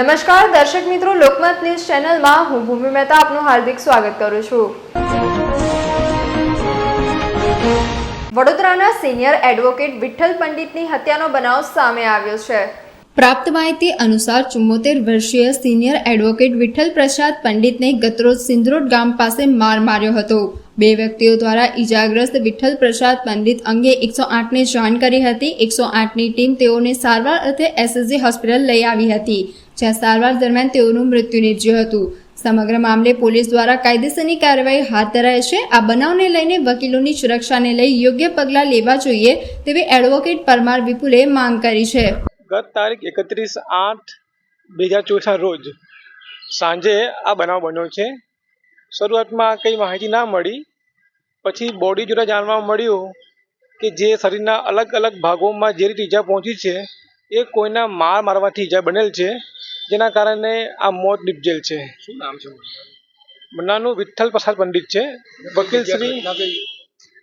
નમસ્કાર, દર્શક મિત્રો, લોકમત ન્યૂઝ ચેનલમાં હું ભૂમિ મહેતા આપનું હાર્દિક સ્વાગત કરું છું. વડોદરાના સિનિયર એડવોકેટ વિઠ્ઠલ પંડિતની હત્યાનો બનાવ સામે આવ્યો છે. પ્રાપ્ત માહિતી અનુસાર ચુમ્મોતેર વર્ષીય સિનિયર એડવોકેટ વિઠ્ઠલ પ્રસાદ પંડિતને ગતરોજ સિંદ્રોડ ગામ પાસે માર માર્યો હતો. બે વ્યક્તિઓ દ્વારા ઈજાગ્રસ્ત વિઠ્ઠલ પ્રસાદ પંડિત અંગે એકસો આઠને જાણ કરી હતી. એકસો આઠની ટીમ તેઓને સારવાર અર્થે એસએસજી હોસ્પિટલ લઈ આવી હતી. જ્યાં સારવાર દરમિયાન તેઓનું મૃત્યુ નીપજ્યું હતું. સમગ્ર મામલે પોલીસ દ્વારા કાયદેસરની કાર્યવાહી હાથ ધરાય છે. આ બનાવને લઈને વકીલોની સુરક્ષાને લઈ યોગ્ય પગલાં લેવા જોઈએ તેવી એડવોકેટ પરમાર વિપુલે માંગ કરી છે. ગત તારીખ એકત્રીસ આઠ બે હજાર ચોથા રોજ સાંજે આ બનાવ બન્યો છે. શરૂઆતમાં કંઈ માહિતી ના મળી. પછી બોડી જોડે જાણવા મળ્યું કે જે શરીરના અલગ અલગ ભાગોમાં જે રીતે ઈજા પહોંચી છે એ કોઈના માર મારવાથી ઈજા બનેલ છે. જેના કારણે આ મોત નિપજેલ છે. શું નામ છે મન્નાનું વિઠ્ઠલ પ્રસાદ પંડિત છે. વકીલ શ્રી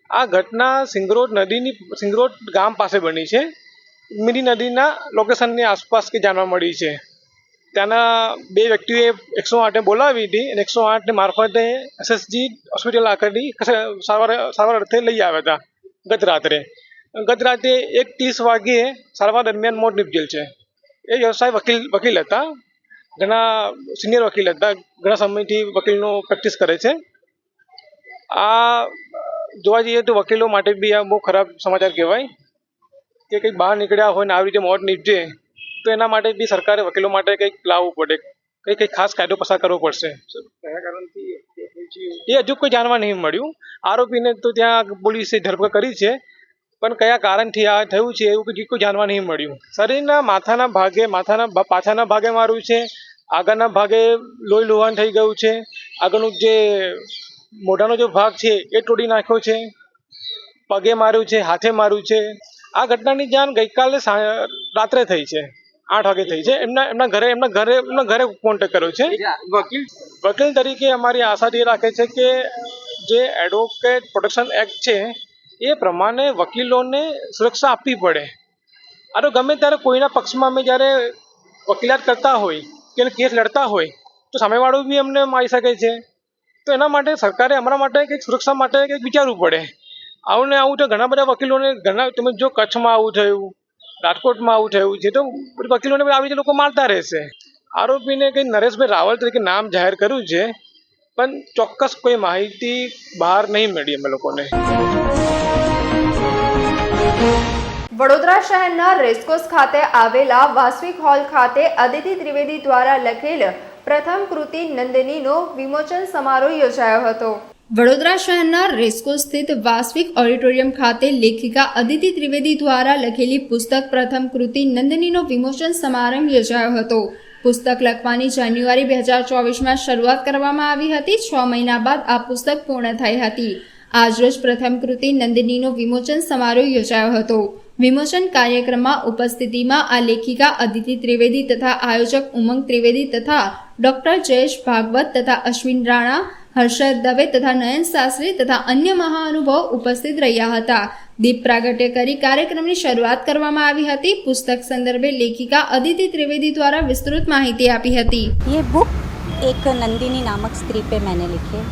આ ઘટના સિંગરોડ નદીની સિંગરોડ ગામ પાસે બની છે. મિની નદીના લોકેશનની આસપાસ કે જાણવા મળી છે. ત્યાંના બે વ્યક્તિએ એકસો આઠને બોલાવી હતી અને એકસો આઠને મારફતે એસએસજી હોસ્પિટલ આકડી સારવાર સારવાર અર્થે લઈ આવ્યા હતા ગત રાત્રે. ગત રાત્રે એક ત્રીસ વાગ્યે સારવાર દરમિયાન મોત નીપજેલ છે. એ વ્યવસાય વકીલ વકીલ હતા. ઘણા સિનિયર વકીલ હતા. ઘણા સમયથી વકીલનો પ્રેક્ટિસ કરે છે. આ જોવા જઈએ તો વકીલો માટે બી આ બહુ ખરાબ સમાચાર કહેવાય કે કંઈક બહાર નીકળ્યા હોય ને આવી રીતે મોત નીપજે તો એના માટે બી સરકારે વકીલો માટે કંઈક લાવવું પડે. કંઈક કંઈક ખાસ કાયદો પસાર કરવો પડશે. એ હજુ કોઈ જાણવા નહીં મળ્યું. આરોપીને તો ત્યાં પોલીસે ધરપકડ કરી છે. પણ કયા કારણથી આ થયું છે એવું કંઈક કોઈ જાણવા નહીં મળ્યું. શરીરના માથાના ભાગે માથાના પાછળના ભાગે માર્યું છે આગળના ભાગે લોહી લોહાણ થઈ ગયું છે આગળનું જે મોઢાનો જે ભાગ છે એ તોડી નાખ્યો છે પગે માર્યું છે હાથે માર્યું છે. આ ઘટનાની જાણ ગઈકાલે રાત્રે થઈ છે આઠ વાગે થઈ છે. એમના એમના ઘરે એમના ઘરે એમના ઘરે કોન્ટેક કર્યો છે. વકીલ? વકીલ તરીકે અમારી આશા એ રાખે છે કે જે એડવોકેટ પ્રોટેક્શન એક્ટ છે એ પ્રમાણે વકીલોને સુરક્ષા આપવી પડે. આ ગમે ત્યારે કોઈના પક્ષમાં અમે જ્યારે વકીલાત કરતા હોય કે કેસ લડતા હોય, તો સામેવાળો બી અમને મારી શકે છે. તો એના માટે સરકારે અમારા માટે કંઈક સુરક્ષા માટે કંઈક વિચારવું પડે. આવું ને આવું તો ઘણા બધા વકીલોને, ઘણા તમે જો કચ્છમાં આવું થયું, રાજકોટમાં આવું થયું છે, તો વકીલોને આવી રીતે લોકો મારતા રહેશે. આરોપીને કંઈ નરેશભાઈ રાવલ તરીકે નામ જાહેર કર્યું છે, પણ ચોક્કસ કોઈ માહિતી બહાર નહીં મળી અમે લોકોને. વડોદરા શહેરના રેસકોસ ખાતે આવેલા વાસ્વિક હોલ ખાતે અદિતિ ત્રિવેદી દ્વારા લખેલ પ્રથમ કૃતિ નંદનીનો વિમોચન સમારોહ યોજાયો હતો. વડોદરા શહેરના રેસ્કો સ્થિત વાસ્વિક ઓડિટોરિયમ ખાતે લેખિકા અદિતિ ત્રિવેદી દ્વારા લખેલી પુસ્તક પ્રથમ કૃતિ નંદનીનો વિમોચન સમારંભ યોજાયો હતો. પુસ્તક લખવાની જાન્યુઆરી બે હજાર ચોવીસમાં શરૂઆત કરવામાં આવી હતી. છ મહિના બાદ આ પુસ્તક પૂર્ણ થઈ હતી. આજરોજ પ્રથમ કૃતિ નંદિનીનો વિમોચન સમારોહ યોજાયો હતો. વિમોચન કાર્યક્રમમાં ઉપસ્થિતિમાં આ લેખિકા અદિતિ ત્રિવેદી તથા આયોજક ઉમંગ ત્રિવેદી તથા ડોક્ટર જયેશ ભાગવત તથા અશ્વિન રાણા હર્ષદ દવે તથા નયન શાસ્ત્રી તથા અન્ય મહાનુભાવો ઉપસ્થિત રહ્યા હતા દીપ પ્રાગટ્ય કરી કાર્યક્રમની શરૂઆત કરવામાં આવી હતી પુસ્તક સંદર્ભે લેખિકા અદિતિ ત્રિવેદી દ્વારા વિસ્તૃત માહિતી આપી હતી ये बुक एक नंदिनी नामक स्त्री पे मैंने लिखी है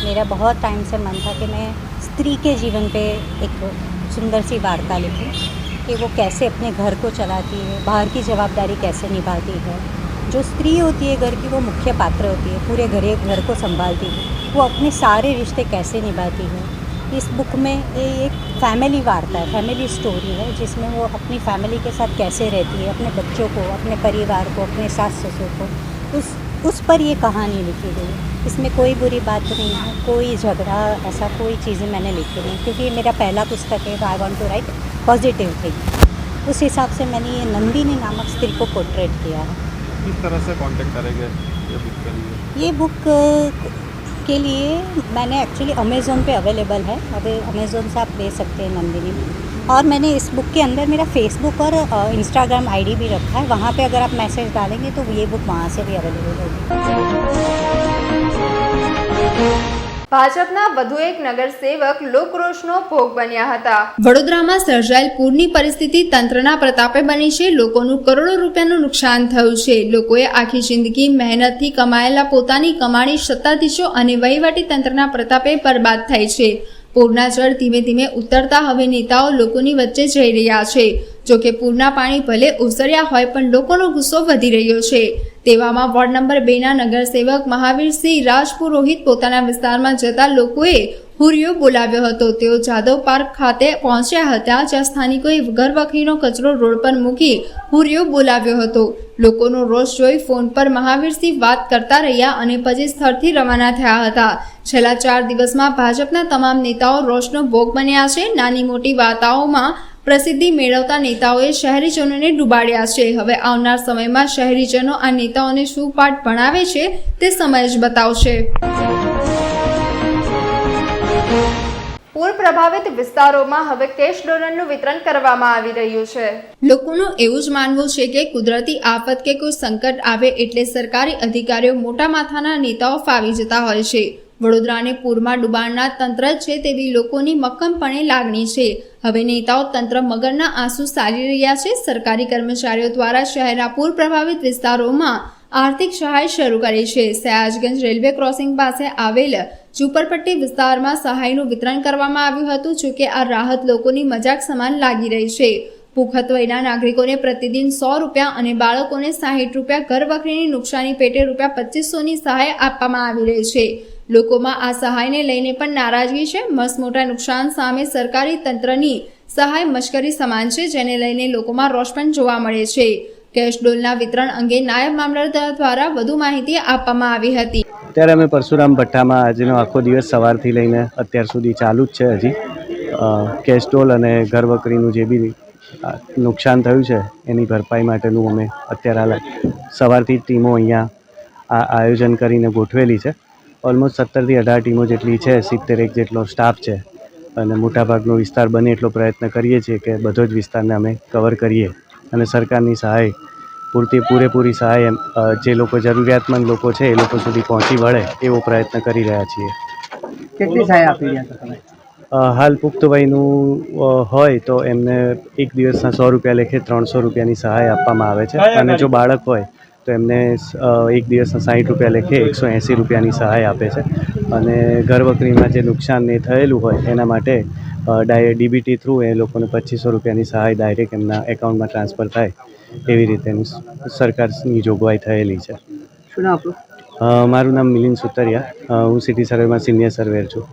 मेरा बहुत टाइम से मन था कि मैं स्त्री के जीवन पे एक सुंदर सी वार्ता लिखूं कि वो कैसे अपने घर को चलाती है, बाहर की जवाबदारी कैसे निभाती है। जो स्त्री होती है घर की, वो मुख्य पात्र होती है, पूरे घरे, घर को संभालती है। वो अपने सारे रिश्ते कैसे निभाती है। इस बुक में ये एक फैमिली वार्ता है, फैमिली स्टोरी है, जिसमें वो अपनी फैमिली के साथ कैसे रहती है, अपने बच्चों को, अपने परिवार को, अपने सास ससुर को, उस उस पर ये कहानी लिखी गई। है इसमें कोई बुरी बात नहीं है कोई झगड़ा ऐसा कोई चीज़ें मैंने लिखी नहीं क्योंकि ये मेरा पहला पुस्तक है तो I want to write positive thing उस हिसाब से मैंने ये नंदिनी नामक स्त्री को पोर्ट्रेट किया है। किस तरह से कॉन्टेक्ट करेंगे ये बुक के लिए? ये बुक के लिए मैंने एक्चुअली अमेज़ोन पे अवेलेबल है। अभी अमेज़ोन से आप ले सकते हैं नंदिनी। और मैंने इस बुक के अंदर मेरा फेसबुक और इंस्टाग्राम आईडी भी रखा है वहाँ पे अगर आप मैसेज डालेंगे तो ये बुक वहाँ से भी अवेलेबल होगी ભાજપના વધુ એક નગરસેવક લોકરોષનો ભોગ બન્યા હતા વડોદરામાં સર્જાયેલ પૂરની પરિસ્થિતિ તંત્રના પ્રતાપે બની છે લોકોનું કરોડો રૂપિયાનું નુકસાન થયું છે લોકોએ આખી જિંદગી મહેનતથી કમાયેલા પોતાની કમાણી સત્તાધીશો અને વહીવટી તંત્રના પ્રતાપે બરબાદ થઈ છે પૂરના જળ ધીમે ધીમે ઉતરતા હવે નેતાઓ લોકોની વચ્ચે જઈ રહ્યા છે. જોકે પૂરના પાણી ભલે ઓસર્યા હોય પણ લોકોનો ગુસ્સો વધી રહ્યો છે. તેવામાં વોર્ડ નંબર બેના નગરસેવક મહાવીરસિંહ રાજપુરોહિત પોતાના વિસ્તારમાં જતા લોકોએ હુરિયો બોલાવ્યો હતો. તેઓ જાદવ પાર્ક ખાતે પહોંચ્યા હતા, જ્યાં સ્થાનિકોએ ઘરવખરીનો કચરો રોડ પર મૂકી હુરિયો બોલાવ્યો હતો. લોકોનો રોષ જોઈ ફોન પર મહાવીરસિંહ વાત કરતા રહ્યા અને પછી સ્થળથી રવાના થયા હતા. છેલ્લા ચાર દિવસમાં ભાજપના તમામ નેતાઓ રોષનો ભોગ બન્યા છે. નાની મોટી વાર્તાઓમાં પ્રસિદ્ધિ મેળવતા નેતાઓએ શહેરીજનોને ડૂબાડ્યા છે. હવે આવનાર સમયમાં શહેરીજનો આ નેતાઓને શું પાઠ ભણાવે છે તે સમય જ બતાવશે. પૂર પ્રભાવિત વિસ્તારોમાં હવે કેશ ડોલરનું વિતરણ કરવામાં આવી રહ્યું છે. લોકોનું એવું જ માનવું છે કે કુદરતી આફત કે કોઈ સંકટ આવે એટલે સરકારી અધિકારીઓ મોટા માથાના નેતાઓ ફાવી જતા હોય છે. વડોદરાને પૂરમાં ડૂબાણના તંત્ર છે તેવી લોકોની મક્કમપણે લાગણી છે. હવે નેતાઓ તંત્ર મગરના આંસુ સારી રહ્યા છે. સરકારી કર્મચારીઓ દ્વારા શહેરના પૂર પ્રભાવિત વિસ્તારોમાં આર્થિક સહાય શરૂ કરી છે. સયાજગંજ રેલવે ક્રોસિંગ પાસે આવેલ ઝુંપડપટ્ટી વિસ્તારમાં સહાયનું વિતરણ કરવામાં આવ્યું હતું જોકે આ રાહત લોકોની મજાક સમાન લાગી રહી છે. પુખ્ત વયના નાગરિકોને પ્રતિદિન સો રૂપિયા અને બાળકોને સાહીઠ રૂપિયા ઘર વખરીની નુકસાની પેટે રૂપિયા પચીસોની સહાય આપવામાં આવી રહી છે. લોકોમાં આ સહાયને લઈને પણ નારાજગી છે. મસમોટા નુકસાન સામે સરકારી તંત્રની સહાય મશ્કરી સમાન છે, જેને લઈને લોકોમાં રોષ પણ જોવા મળે છે. કેશ ડોલના વિતરણ અંગે નાયબ મામલતદાર દ્વારા વધુ માહિતી આપવામાં આવી હતી. અત્યારે અમે પરશુરામ ભઠ્ઠામાં આજનો આખો દિવસ સવારથી લઈને અત્યાર સુધી ચાલુ જ છે હજી. કેસ્ટોલ અને ઘર વકરીનું જે બી નુકસાન થયું છે, એની ભરપાઈ માટેનું અમે અત્યારે હાલ સવારથી ટીમો અહીંયા આ આયોજન કરીને ગોઠવેલી છે. ઓલમોસ્ટ સત્તરથી અઢાર ટીમો જેટલી છે સિત્તેર એક જેટલો સ્ટાફ છે. અને મોટાભાગનો વિસ્તાર બને એટલો પ્રયત્ન કરીએ છીએ કે બધો જ વિસ્તારને અમે કવર કરીએ અને સરકારની સહાય પૂરતી પૂરેપૂરી સહાય એમ, જે લોકો જરૂરિયાતમંદ લોકો છે એ લોકો સુધી પહોંચી વળે એવો પ્રયત્ન કરી રહ્યા છીએ. કેટલી સહાય આપી રહ્યા છો તમે? હાલ પુખ્ત વયનું હોય તો એમને એક દિવસના સો રૂપિયા લેખે ત્રણસો રૂપિયાની સહાય આપવામાં આવે છે. અને જો બાળક હોય તો એમને એક દિવસના સાઠ રૂપિયા લેખે એકસો એંસી રૂપિયાની સહાય આપે છે. અને ઘરવકરીમાં જે નુકસાન એ થયેલું હોય એના માટે ડાય ડીબીટી થ્રુ એ લોકોને પચીસો રૂપિયાની સહાય ડાયરેક્ટ એમના એકાઉન્ટમાં ટ્રાન્સફર થાય. એવી રીતેનું સરકારની જોગવાઈ થયેલી છે. શું નામ આપણું મારું નામ મિલિંદ સુતરિયા. હું સિટી સર્વેમાં સિનિયર સર્વેર છું.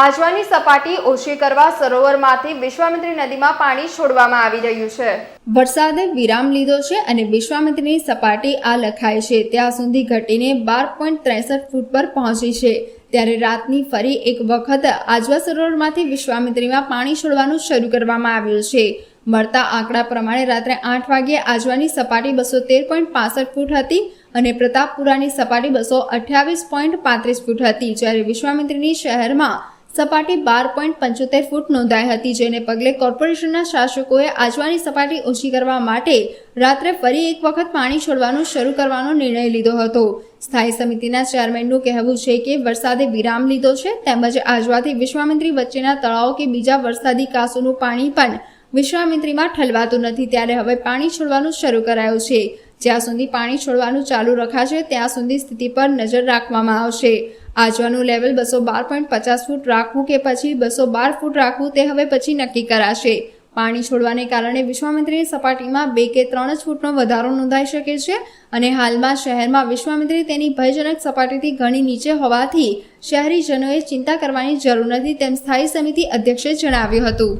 આજવાની સપાટી ઓછી કરવા સરોવરમાંથી વિશ્વામિત્રી નદીમાં પાણી છોડવામાં આવી રહ્યું છે. વરસાદે વિરામ લીધો છે અને વિશ્વામિત્રીની સપાટી આ લખાય છે. ત્યાં સુધી ઘટીને બાર પોઈન્ટ ત્રેસઠ ફૂટ પર પહોંચી છે. ત્યારે રાતની ફરી એક વખત આજવા સરોવરમાંથી વિશ્વામિત્રીમાં પાણી છોડવાનું શરૂ કરવામાં આવ્યું છે. મળતા આંકડા પ્રમાણે રાત્રે આઠ વાગ્યે આજવાની સપાટી બસો તેર પોઈન્ટ પાસઠ ફૂટ હતી અને પ્રતાપપુરાની સપાટી બસો અઠ્યાવીસ પોઈન્ટ પાંત્રીસ ફૂટ હતી. જ્યારે વિશ્વામિત્રીની શહેરમાં સપાટી બાર પોઈન્ટ પંચોતેર ફૂટ નોંધાઈ હતી, જેને પગલે કોર્પોરેશનના શાસકોએ આજવાની સપાટી ઓછી કરવા માટે રાત્રે ફરી એક વખત પાણી છોડવાનું શરૂ કરવાનો નિર્ણય લીધો હતો. સ્થાયી સમિતિના ચેરમેનનું કહેવું છે કે વરસાદે વિરામ લીધો છે, તેમજ આજવાથી વિશ્વામિત્રી વચ્ચેના તળાવો કે બીજા વરસાદી કાસોનું પાણી પણ વિશ્વામિત્રીમાં ઠલવાતું નથી. ત્યારે હવે પાણી છોડવાનું શરૂ કરાયું છે. જ્યાં સુધી પાણી છોડવાનું ચાલુ રખાશે, ત્યાં સુધી સ્થિતિ પર નજર રાખવામાં આવશે. આજવાનું લેવલ બસો બાર પોઈન્ટ પચાસ ફૂટ રાખવું કે પછી બસો બાર ફૂટ રાખવું તે હવે પછી નક્કી કરાશે. પાણી છોડવાને કારણે વિશ્વામિત્રી સપાટીમાં બે કે ત્રણ જ ફૂટનો વધારો નોંધાઈ શકે છે અને હાલમાં શહેરમાં વિશ્વામિત્રી તેની ભયજનક સપાટીથી ઘણી નીચે હોવાથી શહેરીજનોએ ચિંતા કરવાની જરૂર નથી તેમ સ્થાયી સમિતિ અધ્યક્ષે જણાવ્યું હતું.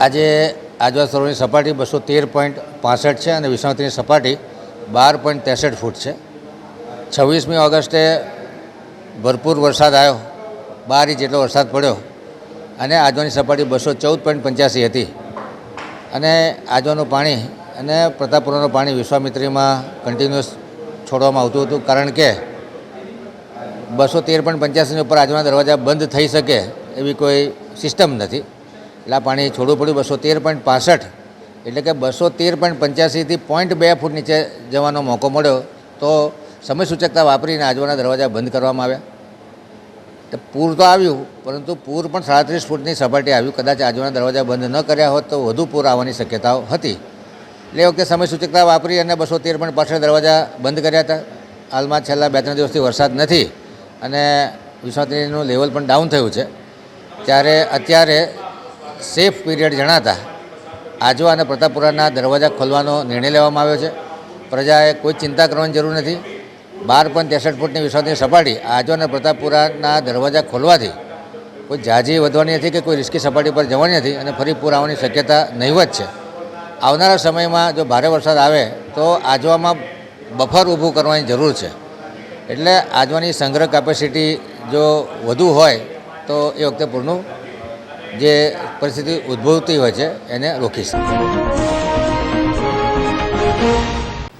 આજે આજવા સરોવરની સપાટી બસો તેર પોઈન્ટ પાસઠ છે અને વિશ્વામિત્રીની સપાટી બાર પોઈન્ટ ત્રેસઠ ફૂટ છે. છવ્વીસમી ઓગસ્ટે ભરપૂર વરસાદ આવ્યો. બાર ઇંચ જેટલો વરસાદ પડ્યો. અને આજવાની સપાટી બસો ચૌદ પોઈન્ટ પંચ્યાસી હતી. અને આજવાનું પાણી અને પ્રતાપપુરાનું પાણી વિશ્વામિત્રીમાં કન્ટિન્યુઅસ છોડવામાં આવતું હતું. કારણ કે બસો તેર પોઈન્ટ પંચ્યાસીની ઉપર આજના દરવાજા બંધ થઈ શકે એવી કોઈ સિસ્ટમ નથી. એટલે આ પાણી છોડવું પડ્યું બસો તેર પોઈન્ટ પાસઠ. એટલે કે બસો તેર પોઈન્ટ પંચ્યાસીથી પોઈન્ટ બે ફૂટ નીચે જવાનો મોકો મળ્યો. તો સમય સૂચકતા વાપરીને આજુબાજુના દરવાજા બંધ કરવામાં આવ્યા. તો પૂર તો આવ્યું, પરંતુ પૂર પણ સાડત્રીસ ફૂટની સપાટી આવ્યું. કદાચ આજુબાજુના દરવાજા બંધ ન કર્યા હોત તો વધુ પૂર આવવાની શક્યતાઓ હતી. એટલે વખતે સમય સૂચકતા વાપરી અને બસો તેર પણ પાછળ દરવાજા બંધ કર્યા હતા. હાલમાં છેલ્લા બે ત્રણ દિવસથી વરસાદ નથી અને વિશ્વાસનું લેવલ પણ ડાઉન થયું છે. ત્યારે અત્યારે સેફ પીરિયડ જણાતા આજવા અને પ્રતાપપુરાના દરવાજા ખોલવાનો નિર્ણય લેવામાં આવ્યો છે. પ્રજાએ કોઈ ચિંતા કરવાની જરૂર નથી. બાર પોઈન્ટ ત્રેસઠ ફૂટની વિશ્વાસની સપાટી આજો અને પ્રતાપપુરાના દરવાજા ખોલવાથી કોઈ જાજી વધવાની નથી કે કોઈ રિસ્કી સપાટી પર જવાની નથી અને ફરી પૂર આવવાની શક્યતા નહીવત છે. આવનારા સમયમાં જો ભારે વરસાદ આવે તો આજવામાં બફર ઊભું કરવાની જરૂર છે. એટલે આજવાની સંગ્રહ કેપેસિટી જો વધુ હોય તો એ વખતે પૂરનું જે પરિસ્થિતિ ઉદ્ભવતી હોય છે એને રોકી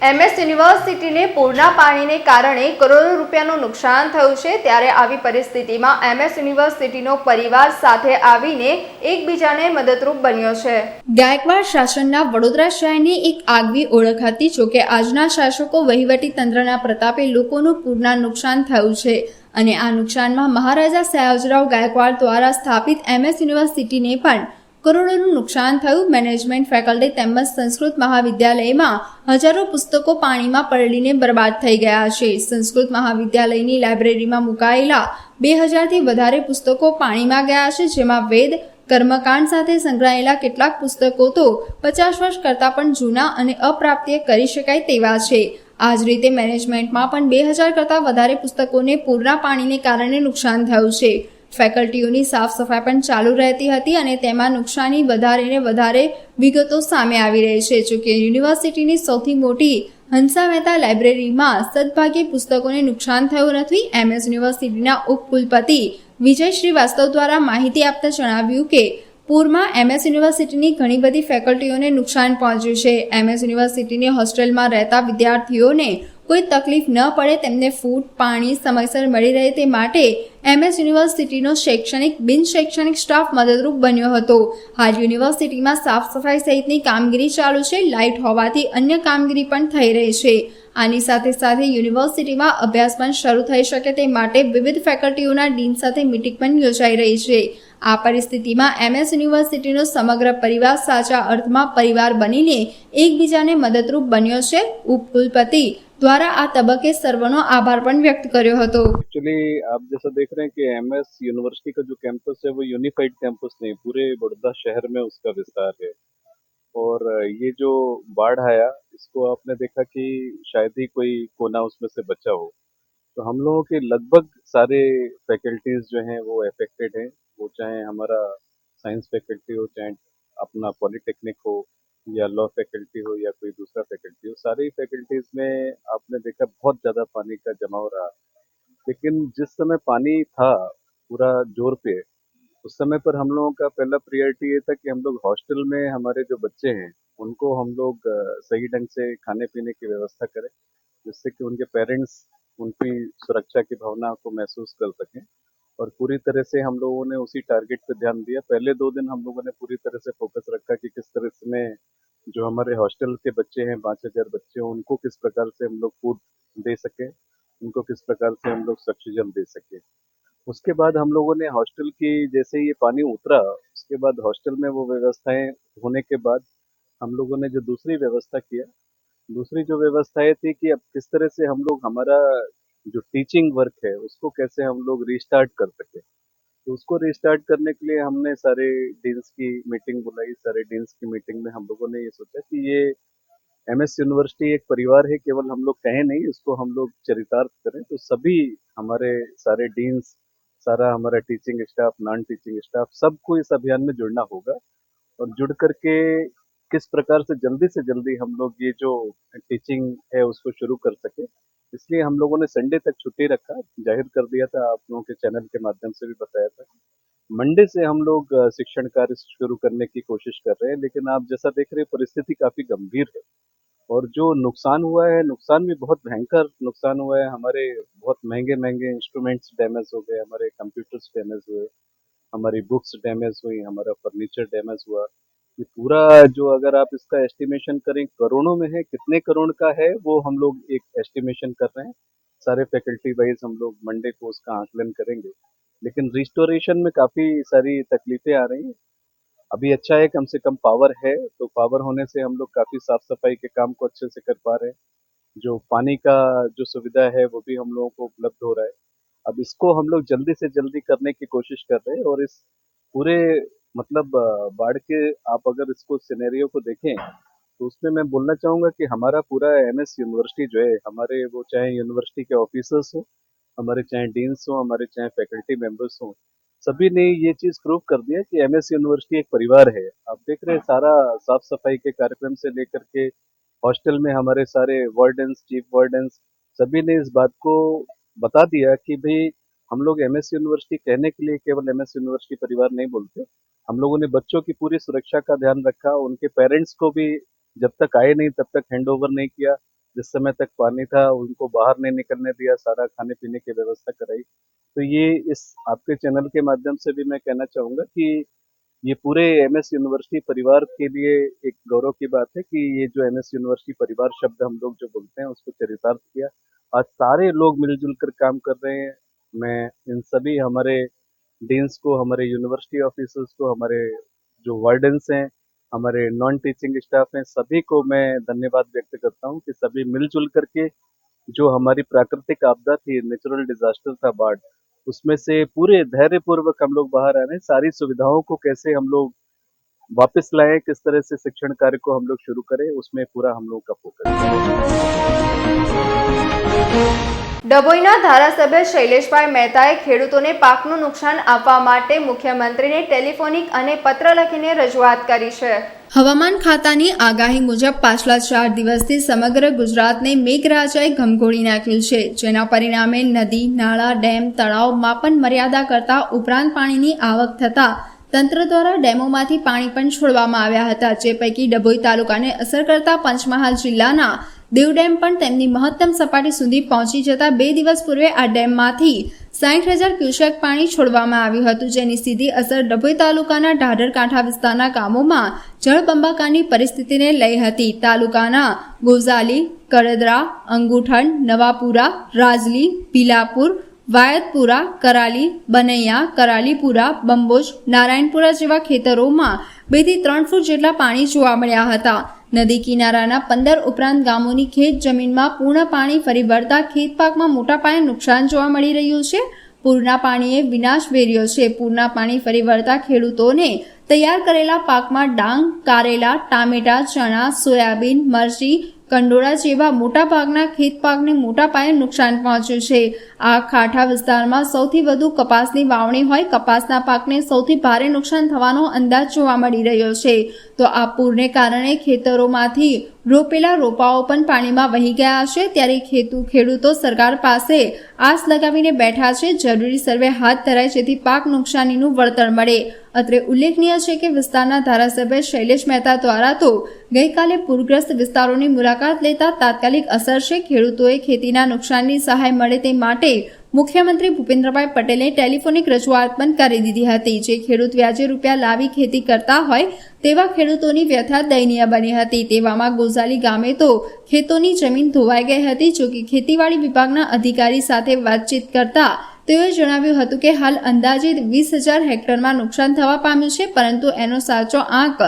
એમએસ યુનિવર્સિટીને પૂરના પાણીને કારણે કરોડો રૂપિયાનું નુકસાન થયું છે, ત્યારે આવી પરિસ્થિતિમાં એમએસ યુનિવર્સિટીનો પરિવાર સાથે આવીને એકબીજાને મદદરૂપ બન્યો છે. ગાયકવાડ શાસનના વડોદરા શહેરની એક આગવી ઓળખ હતી જોકે આજના શાસકો વહીવટી તંત્રના પ્રતાપે લોકોનું પૂરના નુકસાન થયું છે. અને આ નુકસાનમાં મહારાજા સયાજીરાવ ગાયકવાડ દ્વારા સ્થાપિત એમએસ યુનિવર્સિટીને પણ કરોડોનું નુકસાન થયું. મેનેજમેન્ટ ફેકલ્ટી તેમજ સંસ્કૃત મહાવિદ્યાલયમાં હજારો પુસ્તકો પાણીમાં પલળીને બરબાદ થઈ ગયા છે. સંસ્કૃત મહાવિદ્યાલયની લાઇબ્રેરીમાં મુકાયેલા બે હજારથી વધારે પુસ્તકો પાણીમાં ગયા છે, જેમાં વેદ, કર્મકાંડ સાથે સંકળાયેલા કેટલાક પુસ્તકો તો પચાસ વર્ષ કરતાં પણ જૂના અને અપ્રાપ્ય કરી શકાય તેવા છે. આ જ રીતે મેનેજમેન્ટમાં પણ બે હજાર કરતાં વધારે પુસ્તકોને પૂરના પાણીને કારણે નુકસાન થયું છે. ફેકલ્ટીઓની સાફ સફાઈ પણ ચાલુ રહેતી હતી અને તેમાં નુકસાની વધારે ને વધારે વિગતો સામે આવી રહી છે. જોકે યુનિવર્સિટીની સૌથી મોટી હંસા મહેતા લાઇબ્રેરીમાં સદભાગ્યે પુસ્તકોને નુકસાન થયું નથી. એમએસ યુનિવર્સિટીના ઉપકુલપતિ વિજય શ્રીવાસ્તવ દ્વારા માહિતી આપતા જણાવ્યું કે પૂરમાં એમએસ યુનિવર્સિટીની ઘણી બધી ફેકલ્ટીઓને નુકસાન પહોંચ્યું છે. એમએસ યુનિવર્સિટીની હોસ્ટેલમાં રહેતા વિદ્યાર્થીઓને કોઈ તકલીફ ન પડે તેમને ફૂડ, પાણી, સમયસર મળી રહે તે માટે એમએસ યુનિવર્સિટીનો શૈક્ષણિક બિન શૈક્ષણિક સ્ટાફ મદદરૂપ બન્યો હતો. હાલ યુનિવર્સિટીમાં સાફ સફાઈ સહિતની કામગીરી ચાલુ છે. લાઇટ હોવાથી અન્ય કામગીરી પણ થઈ રહી છે. આની સાથે સાથે યુનિવર્સિટીમાં અભ્યાસ પણ શરૂ થઈ શકે તે માટે વિવિધ ફેકલ્ટીઓના ડીન સાથે મિટિંગ પણ યોજાઈ રહી છે. આ પરિસ્થિતિમાં એમએસ યુનિવર્સિટીનો સમગ્ર પરિવાર સાચા અર્થમાં પરિવાર બનીને એકબીજાને મદદરૂપ બન્યો છે ઉપકુલપતિ દ્વારા આ તબક્કે સર્વનો આભાર પણ વ્યક્ત કર્યો હતો एक्चुअली आप जैसा देख रहे हैं कि एमएस यूनिवर्सिटी का जो कैंपस है वो यूनिफाइड कैंपस नहीं पूरे बड़ौदा शहर में उसका विस्तार है और ये जो बाढ़ आया इसको आपने देखा कि शायद ही कोई कोना उसमें से बचा हो तो हम लोगों के लगभग सारे फैकल्टीज जो हैं वो अफेक्टेड हैं वो चाहे हमारा साइंस फैकल्टी हो, चाहे अपना पॉलिटेक्निक हो, या लॉ फैकल्टी हो, या कोई दूसरा फैकल्टी हो, सारी फैकल्टीज में आपने देखा बहुत ज़्यादा पानी का जमाव रहा। लेकिन जिस समय पानी था पूरा ज़ोर पे, उस समय पर हम लोगों का पहला प्रियोरिटी ये था कि हम लोग हॉस्टल में हमारे जो बच्चे हैं, उनको हम लोग सही ढंग से खाने पीने की व्यवस्था करें, जिससे कि उनके पेरेंट्स उनकी सुरक्षा की भावना को महसूस कर सकें। और पूरी तरह से हम लोगों ने उसी टारगेट पे ध्यान दिया। पहले दो दिन हम लोगों ने पूरी तरह से फोकस रखा कि किस तरह से जो हमारे हॉस्टल के बच्चे हैं, पाँच हज़ार बच्चे हैं, उनको किस प्रकार से हम लोग फ़ूड दे सके, उनको किस प्रकार से हम लोग जल दे सके। उसके बाद हम लोगों ने हॉस्टल की जैसे ये पानी उतरा, उसके बाद हॉस्टल में वो व्यवस्थाएँ होने के बाद हम लोगों ने जो दूसरी व्यवस्था किया, दूसरी जो व्यवस्थाएँ थी कि अब किस तरह से हम लोग हमारा जो टीचिंग वर्क है, उसको कैसे हम लोग रिस्टार्ट कर सके? तो उसको रिस्टार्ट करने के लिए हमने सारे डीन्स की मीटिंग बुलाई, सारे डीन्स की मीटिंग में हम लोगों ने ये सोचा कि ये एमएस यूनिवर्सिटी एक परिवार है, केवल हम लोग कहें नहीं, इसको हम लोग चरितार्थ करें। तो सभी हमारे सारे डीन्स सारा हमारा teaching staff non teaching staff सबको इस अभियान में जुड़ना होगा। और जुड़ करके किस प्रकार से जल्दी से जल्दी हम लोग ये जो टीचिंग है, उसको शुरू कर सके इसलिए हम लोगों ने संडे तक छुट्टी रखा, ज़ाहिर कर दिया था, आप लोगों के चैनल के माध्यम से भी बताया था। मंडे से हम लोग शिक्षण कार्य शुरू करने की कोशिश कर रहे हैं, लेकिन आप जैसा देख रहे हैं, परिस्थिति काफ़ी गंभीर है। और जो नुकसान हुआ है, नुकसान भी बहुत भयंकर नुकसान हुआ है। हमारे बहुत महँगे महँगे इंस्ट्रूमेंट्स डैमेज हो गए, हमारे कंप्यूटर्स डैमेज हुए, हमारी बुक्स डैमेज हुई, हमारा फर्नीचर डैमेज हुआ। ये पूरा जो अगर आप इसका एस्टिमेशन करें, करोड़ों में है, कितने करोड़ का है, वो हम लोग एक एस्टिमेशन कर रहे हैं। सारे फैकल्टी वाइज हम लोग मंडे को उसका आकलन करेंगे। लेकिन रिस्टोरेशन में काफ़ी सारी तकलीफें आ रही हैं। अभी अच्छा है कम से कम पावर है तो पावर होने से हम लोग काफ़ी साफ़ सफ़ाई के काम को अच्छे से कर पा रहे हैं। जो पानी का जो सुविधा है, वो भी हम लोगों को उपलब्ध हो रहा है। अब इसको हम लोग जल्दी से जल्दी करने की कोशिश कर रहे हैं और इस पूरे मतलब बाढ़ के आप अगर इसको सिनेरियो को देखें तो उसमें मैं बोलना चाहूँगा कि हमारा पूरा एमएस यूनिवर्सिटी जो है, हमारे वो चाहे यूनिवर्सिटी के ऑफिसर्स हो, हमारे चाहे डीन्स हो, हमारे चाहे फैकल्टी मेंबर्स हो, सभी ने ये चीज़ प्रूव कर दिया कि एमएस यूनिवर्सिटी एक परिवार है। आप देख रहे हैं सारा साफ़ सफ़ाई के कार्यक्रम से लेकर के हॉस्टल में हमारे सारे वार्डन्स चीफ वार्डन्स सभी ने इस बात को बता दिया कि भाई, हम लोग एमएस यूनिवर्सिटी कहने के लिए केवल एमएस यूनिवर्सिटी परिवार नहीं बोलते। हम लोगों ने बच्चों की पूरी सुरक्षा का ध्यान रखा, उनके पेरेंट्स को भी जब तक आए नहीं, तब तक हैंड ओवर नहीं किया। जिस समय तक पानी था, उनको बाहर नहीं निकलने दिया, सारा खाने पीने की व्यवस्था कराई। तो ये इस आपके चैनल के माध्यम से भी मैं कहना चाहूँगा कि ये पूरे एमएस यूनिवर्सिटी परिवार के लिए एक गौरव की बात है कि ये जो एम एस यूनिवर्सिटी परिवार शब्द हम लोग जो बोलते हैं, उसको चरितार्थ किया। आज सारे लोग मिलजुल कर काम कर रहे हैं। मैं, इन सभी हमारे डीन्स को, हमारे यूनिवर्सिटी ऑफिसर्स को, हमारे जो वार्डन्स हैं, हमारे नॉन टीचिंग स्टाफ हैं, सभी को मैं धन्यवाद व्यक्त करता हूँ कि सभी मिलजुल करके जो हमारी प्राकृतिक आपदा थी नेचुरल डिजास्टर था बाढ़, उसमें से पूरे धैर्य पूर्वक हम लोग बाहर आ रहे हैं सारी सुविधाओं को कैसे हम लोग वापस लाएँ, किस तरह से शिक्षण कार्य को हम लोग शुरू करें, उसमें पूरा हम लोग का फोकस ડભોઈના ધારાસભ્ય શૈલેષભાઈ મહેતાએ ખેડૂતોને પાકનું નુકસાન આપવા માટે મુખ્યમંત્રીને ટેલિફોનિક અને પત્ર લખીને રજૂઆત કરી છે. હવામાન ખાતાની આગાહી મુજબ પાછલા ચાર દિવસથી સમગ્ર ગુજરાતને મેઘરાજાએ ઘમઘોળી નાખ્યું છે, જેના પરિણામે નદી, નાળા, ડેમ, તળાવ માપન મર્યાદા કરતા ઉપરાંત પાણીની આવક થતાં તંત્ર દ્વારા ડેમોમાંથી પાણી પણ છોડવામાં આવ્યા હતા, જે પૈકી ડભોઈ તાલુકાને અસર કરતા પંચમહાલ જિલ્લાના દેવ ડેમ પણ તેમની મહત્તમ સપાટી સુધી પહોંચી જતા બે દિવસ પૂર્વે આ ડેમમાંથી સાઠ હજાર ક્યુસેક પાણી છોડવામાં આવ્યું હતું, જેની સીધી અસર ડભોઈ તાલુકાના ઢાઢર કાંઠા વિસ્તારના ગામોમાં જળબંબાકારની પરિસ્થિતિને લઈ હતી. તાલુકાના ગોઝાલી કડદરા અંગુઠણ નવાપુરા, રાજલી, ભીલાપુર, વાયતપુરા, કરાલી, બનૈયા, કરાલીપુરા, બંબોજ, નારાયણપુરા જેવા ખેતરોમાં બેથી ત્રણ ફૂટ જેટલા પાણી જોવા મળ્યા હતા. નદી કિનારાના પંદર ઉપરાંત ગામોની ખેત જમીનમાં પૂર્ણ પાણી ફરી વળતા ખેત પાકમાં મોટા પાયે નુકસાન જોવા મળી રહ્યું છે. પૂરના પાણીએ વિનાશ વેર્યો છે. પૂરના પાણી ફરી વળતા ખેડૂતોને તૈયાર કરેલા પાકમાં ડાંગ, કારેલા, ટામેટા, ચણા, સોયાબીન, મરચી, કંડોળા જેવા મોટા ભાગના ખેત પાકને મોટા પાયે નુકસાન પહોંચ્યું છે. આ ખાઠા વિસ્તારમાં સૌથી વધુ કપાસની વાવણી હોય કપાસના પાકને સૌથી ભારે નુકસાન થવાનો અંદાજ જોવા મળી રહ્યો છે. તો આ પૂરને કારણે ખેતરોમાંથી રોપેલા રોપાઓ પણ પાણીમાં વહી ગયા છે ત્યારે ખેતુ, ખેડૂતો સરકાર પાસે આસ લગાવીને બેઠા છે. જરૂરી સર્વે હાથ ધરાય જેથી પાક નુકસાનીનું વળતર મળે. અત્રે ઉલ્લેખનીય છે કે વિસ્તારના ધારાસભ્ય શૈલેષ મહેતા દ્વારા તો ગઈકાલે પૂરગ્રસ્ત વિસ્તારોની મુલાકાત લેતા તાત્કાલિક અસર છે. ખેડૂતોએ ખેતીના નુકસાનની સહાય મળે તે માટે મુખ્યમંત્રી ભૂપેન્દ્રભાઈ પટેલે ટેલિફોનિક રજૂઆત પણ કરી દીધી હતી. જે ખેડૂત વ્યાજે રૂપિયા લાવી ખેતી કરતા હોય તેવા ખેડૂતોની વ્યથા દયનીય બની હતી. તેવામાં ગોઝાલી ગામે તો ખેતોની જમીન ધોવાઈ ગઈ હતી, જો કે ખેતીવાડી વિભાગના અધિકારી સાથે વાતચીત કરતા તેઓએ જણાવ્યું હતું કે હાલ અંદાજે વીસ હજાર હેક્ટરમાં નુકસાન થવા પામ્યું છે, પરંતુ એનો સાચો આંક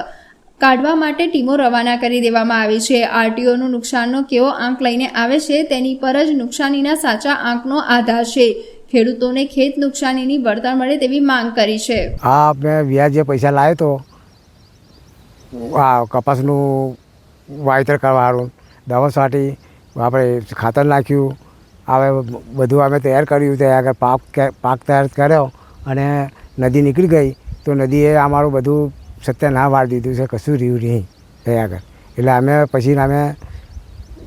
કાઢવા માટે ટીમો રવાના કરી દેવામાં આવી છે. આરટીઓનું નુકસાનનો કેવો આંક લઈને આવે છે તેની પર જ નુકસાનીના સાચા આંકનો આધાર છે. ખેડૂતોને ખેત નુકસાનીની વળતર મળે તેવી માંગ કરી છે. આ મેં વ્યાજ પૈસા લાવ્યો તો, આ કપાસનું વાવેતર કરવાનું દવા છાંટી આપણે ખાતર નાખ્યું, હવે બધું અમે તૈયાર કર્યું ત્યાં આગળ પાક પાક તૈયાર કર્યો અને નદી નીકળી ગઈ, તો નદીએ અમારું બધું સત્યનાશ વાળી દીધું છે કશું રહ્યું નહીં ત્યાં આગળ. એટલે અમે પછી અમે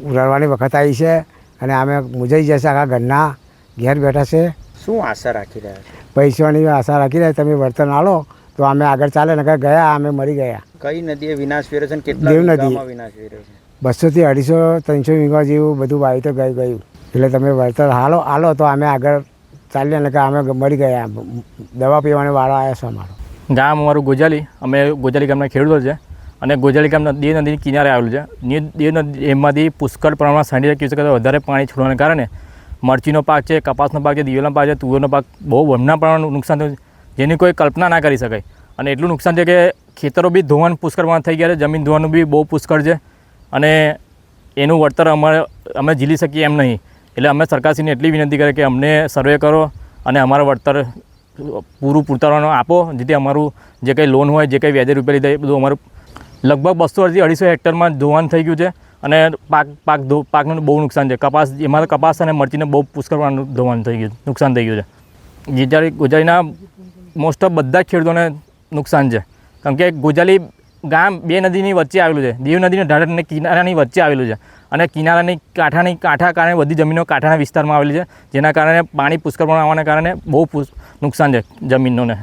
રડવાની વખત આવી છે અને અમે મુજાઈ જશે આખા ઘરના ઘેર બેઠા છે. શું આશા રાખી રહ્યા છો? પૈસાની આશા રાખી રહ્યા તમે વર્તન આલો તો અમે આગળ ચાલે ને ગયા અમે મરી ગયા. કઈ નદીએ વિનાશ વેરો છે કેટલા દેવ નદી. બસોથી અઢીસો ત્રણસો વીઘા જેવું બધું વાવેતર ગઈ ગયું. એટલે તમે વર્તન હાલો હાલો તો અમે આગળ ચાલીએ ને કે અમે મરી ગયા. દવા પીવાનો વાળો આવ્યો છે અમારો. ગામ અમારું ગોજાલી. અમે ગોજાલી ગામના ખેડૂતો છે. અને ગોજાલી ગામ દેવ નદીની કિનારે આવેલું છે. દેવ નદી, એમાંથી પુષ્કળ પ્રમાણમાં સાઠી ક્યુસેક કરતાં વધારે પાણી છોડવાને કારણે મરચીનો પાક છે, કપાસનો પાક છે, દિવેલાનો પાક છે, તુવેરનો પાક બહુ બમણા પ્રમાણમાં નુકસાન થયું જેની કોઈ કલ્પના ના કરી શકાય. અને એટલું નુકસાન છે કે ખેતરો બી ધોવાણ પુષ્કળમાં થઈ ગયા છે. જમીન ધોવાનું બી બહુ પુષ્કળ છે. અને એનું વળતર અમારે, અમે ઝીલી શકીએ એમ નહીં. એટલે અમે સરકારશ્રીને એટલી વિનંતી કરીએ કે અમને સર્વે કરો અને અમારા વળતર પૂરું પૂરતાવાનું આપો, જેથી અમારું જે કંઈ લોન હોય, જે કંઈ વ્યાજે રૂપિયા લીધા એ બધું અમારું લગભગ બસો અડધી અઢીસો હેક્ટરમાં ધોવાણ થઈ ગયું છે અને પાક પાક ધો પાકનું બહુ નુકસાન છે. કપાસ એમાં કપાસ અને મરચીને બહુ પુષ્કળ પ્રમાણનું ધોવાણ થઈ ગયું નુકસાન થઈ ગયું છે. ગોજારી ગુજરાતીના મોસ્ટ ઓફ બધા જ ખેડૂતોને નુકસાન છે. કારણ કે ગુજરાતી ગામ બે નદીની વચ્ચે આવેલું છે. દીવ નદીના અને કિનારાની વચ્ચે આવેલું છે. અને કિનારાની કાંઠાની કાંઠા કારણે બધી જમીનો કાંઠાના વિસ્તારમાં આવેલી છે જેના કારણે પાણી પુષ્કળ પ્રમાણમાં આવવાના કારણે બહુ નુકસાન છે જમીનોને.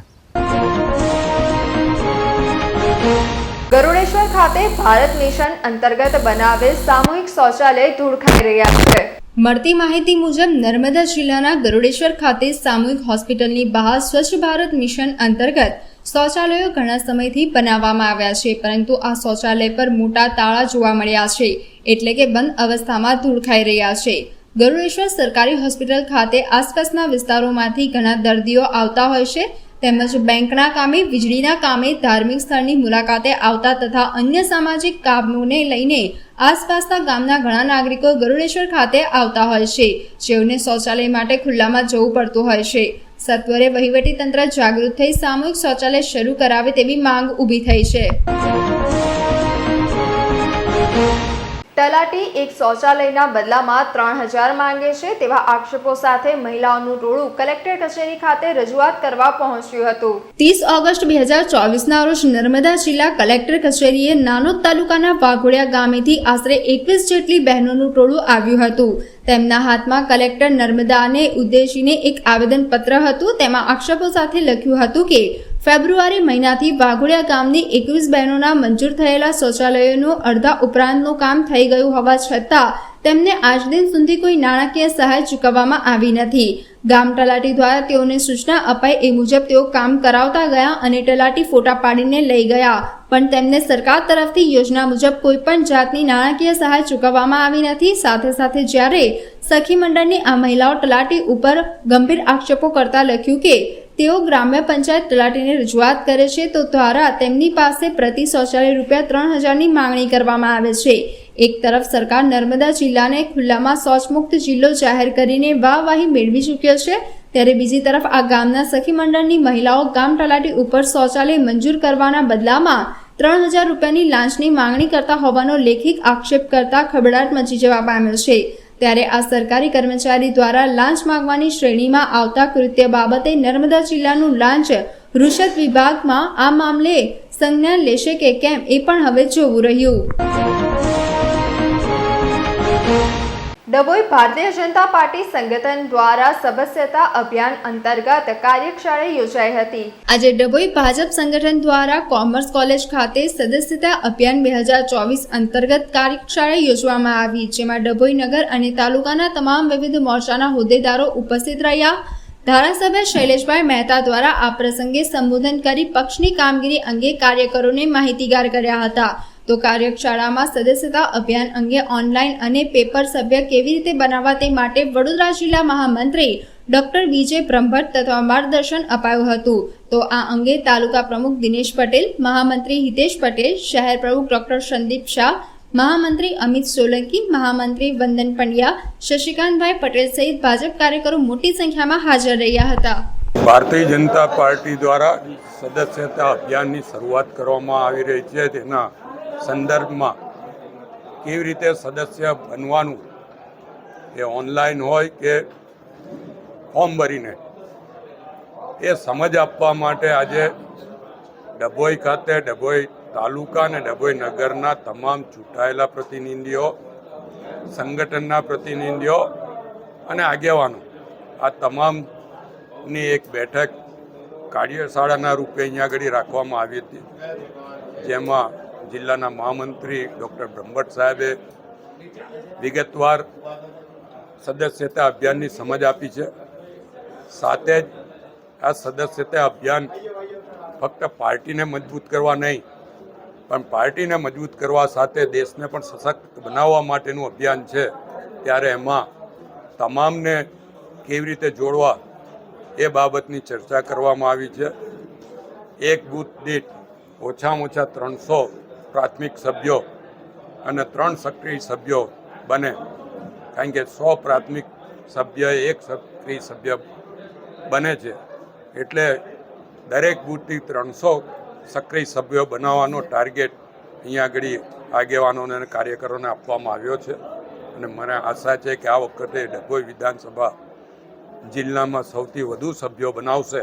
ગરુડેશ્વર ખાતે ભારત મિશન અંતર્ગત બનાવેલ સામૂહિક શૌચાલય ધૂળ ખાઈ રહ્યા છે. મળતી માહિતી મુજબ નર્મદા જિલ્લાના ગરુડેશ્વર ખાતે સામૂહિક હોસ્પિટલની બહાર સ્વચ્છ ભારત મિશન અંતર્ગત શૌચાલયો ઘણા સમયથી બનાવવામાં આવ્યા છે, પરંતુ આ શૌચાલય પર મોટા તાળા જોવા મળ્યા છે, એટલે કે બંધ અવસ્થામાં ધૂળ ખાઈ રહ્યા છે. ગરુડેશ્વર સરકારી હોસ્પિટલ ખાતે આસપાસના વિસ્તારોમાંથી ઘણા દર્દીઓ આવતા હોય છે, તેમજ બેંકના કામે, વીજળીના કામે, ધાર્મિક સ્થળની મુલાકાતે આવતા તથા અન્ય સામાજિક કામોને લઈને આસપાસના ગામના ઘણા નાગરિકો ગરુડેશ્વર ખાતે આવતા હોય છે, જેઓને શૌચાલય માટે ખુલ્લામાં જવું પડતું હોય છે. સત્વરે વહીવટી તંત્ર જાગૃત થઈ સામૂહિક શૌચાલય શરૂ કરાવે તેવી માંગ ઊભી થઈ છે. તલાટી એક શૌચાલયના બદલામાં ત્રણ હજાર માંગે છે તેવા આક્ષેપો સાથે મહિલાઓનું ટોળું કલેક્ટર કચેરી ખાતે રજૂઆત કરવા પહોંચ્યું હતું. ત્રીસ ઓગસ્ટ બે હજાર ચોવીસના રોજ નર્મદા જિલ્લા કલેક્ટર કચેરીએ નાનોદ તાલુકાના વાઘોડિયા ગામેથી આશરે એકવીસ જેટલી બહેનોનું ટોળું આવ્યું હતું. તેમના હાથમાં કલેક્ટર નર્મદાને ઉદ્દેશીને એક આવેદનપત્ર હતું. તેમાં આક્ષેપો સાથે લખ્યું હતું કે ફેબ્રુઆરી મહિનાથી વાઘોડિયા ગામની એકવીસ બહેનોના મંજૂર થયેલા શૌચાલયોનું અડધા ઉપરાંતનું કામ થઈ ગયું હોવા છતાં તેમને આજ દિન સુધી કોઈ નાણાકીય સહાય ચૂકવવામાં આવી નથી. ગામ તલાટી દ્વારા તેઓને સૂચના અપાઈ એ મુજબ તેઓ કામ કરાવતા ગયા અને તલાટી ફોટા પાડીને લઈ ગયા. પણ તેમને સરકાર તરફથી યોજના મુજબ કોઈ પણ જાતની નાણાકીય સહાય ચૂકવવામાં આવી નથી. સાથે સાથે જ્યારે સખી મંડળની આ મહિલાઓ તલાટી ઉપર ગંભીર આક્ષેપો કરતા લખ્યું કે તેઓ ગ્રામ્ય પંચાયત તલાટીને રજૂઆત કરે છે તો દ્વારા તેમની પાસે પ્રતિ શૌચાલય રૂપિયા ત્રણ હજારની માંગણી કરવામાં આવે છે. એક તરફ સરકાર નર્મદા જિલ્લાને ખુલ્લામાં શૌચમુક્ત જિલ્લો જાહેર કરીને વાહવાહી મેળવી ચૂક્યો છે, ત્યારે બીજી તરફ આ ગામના સખી મંડળની મહિલાઓ ગામ તલાટી ઉપર શૌચાલય મંજૂર કરવાના બદલામાં ત્રણ હજાર રૂપિયાની લાંચની માંગણી કરતા હોવાનો લેખિત આક્ષેપ કરતા ખબડાટ મચી જવા પામ્યો છે. ત્યારે આ સરકારી કર્મચારી દ્વારા લાંચ માંગવાની શ્રેણીમાં આવતા કૃત્ય બાબતે નર્મદા જિલ્લાનું લાંચ રૂષદ વિભાગમાં આ મામલે સંજ્ઞાન લેશે કે કેમ એ પણ હવે જોવું રહ્યું. ડભોઈ ભારતીય જનતા પાર્ટી સંગઠન દ્વારા સદસ્યતા અભિયાન અંતર્ગત કાર્યશાળા યોજાઈ હતી. આજે ડભોઈ ભાજપ સંગઠન દ્વારા કોમર્સ કોલેજ ખાતે સદસ્યતા અભિયાન બે હજાર ચોવીસ અંતર્ગત કાર્યશાળા યોજવામાં આવી, જેમાં ડભોઈ નગર અને તાલુકાના તમામ વિવિધ મોરચાના હોદ્દેદારો ઉપસ્થિત રહ્યા. ધારાસભ્ય શૈલેષભાઈ મહેતા દ્વારા આ પ્રસંગે સંબોધન કરી પક્ષની કામગીરી અંગે કાર્યકરોને માહિતીગાર કર્યા હતા. તો કાર્યશાળામાં સદસ્યતા અભિયાન અંગે ઓનલાઈન અને પેપર સભ્ય કેવી રીતે બનાવવા તે માટે વડોદરા જિલ્લા મહામંત્રી ડોક્ટર વિજય બ્રહ્મભટ્ટ તથા માર્ગદર્શન અપાયું હતું. તો આ અંગે તાલુકા પ્રમુખ દિનેશ પટેલ, મહામંત્રી હિતેશ પટેલ, શહેર પ્રમુખ ડોક્ટર સંદીપ શાહ, મહામંત્રી અમિત સોલંકી, મહામંત્રી વંદન પંડ્યા, શશિકાંતભાઈ પટેલ સહિત ભાજપ કાર્યકરો મોટી સંખ્યામાં હાજર રહ્યા હતા. ભારતીય જનતા પાર્ટી દ્વારા સદસ્યતા અભિયાનની શરૂઆત કરવામાં આવી રહી છે. તેના સંદર્ભમાં કેવી રીતે સદસ્ય બનવાનું એ ઓનલાઈન હોય કે ફોર્મ ભરીને, એ સમજ આપવા માટે આજે ડભોઈ ખાતે, ડભોઈ તાલુકા અને ડભોઈ નગરના તમામ ચૂંટાયેલા પ્રતિનિધિઓ, સંગઠનના પ્રતિનિધિઓ અને આગેવાનો, આ તમામની એક બેઠક કાર્યશાળાના રૂપે અહીંયા આગળ રાખવામાં આવી હતી. જેમાં જિલ્લાના મહામંત્રી ડૉક્ટર બ્રહ્મભટ્ટ સાહેબે વિગતવાર સદસ્યતા અભિયાનની સમજ આપી છે. સાથે જ આ સદસ્યતા અભિયાન ફક્ત પાર્ટીને મજબૂત કરવા નહીં, પણ પાર્ટીને મજબૂત કરવા સાથે દેશને પણ સશક્ત બનાવવા માટેનું અભિયાન છે. ત્યારે એમાં તમામને કેવી રીતે જોડવા એ બાબતની ચર્ચા કરવામાં આવી છે. એક બૂથ દીઠ ઓછામાં ઓછા ત્રણસો પ્રાથમિક સભ્યો અને ત્રણ સક્રિય સભ્યો બને. કારણ કે સો પ્રાથમિક સભ્ય એક સક્રિય સભ્ય બને છે. એટલે દરેક બૂથથી ત્રણસો સક્રિય સભ્યો બનાવવાનો ટાર્ગેટ અહીંયા આગળ આગેવાનોને કાર્યકરોને આપવામાં આવ્યો છે. અને મને આશા છે કે આ વખતે ડભોઈ વિધાનસભા જિલ્લામાં સૌથી વધુ સભ્યો બનાવશે.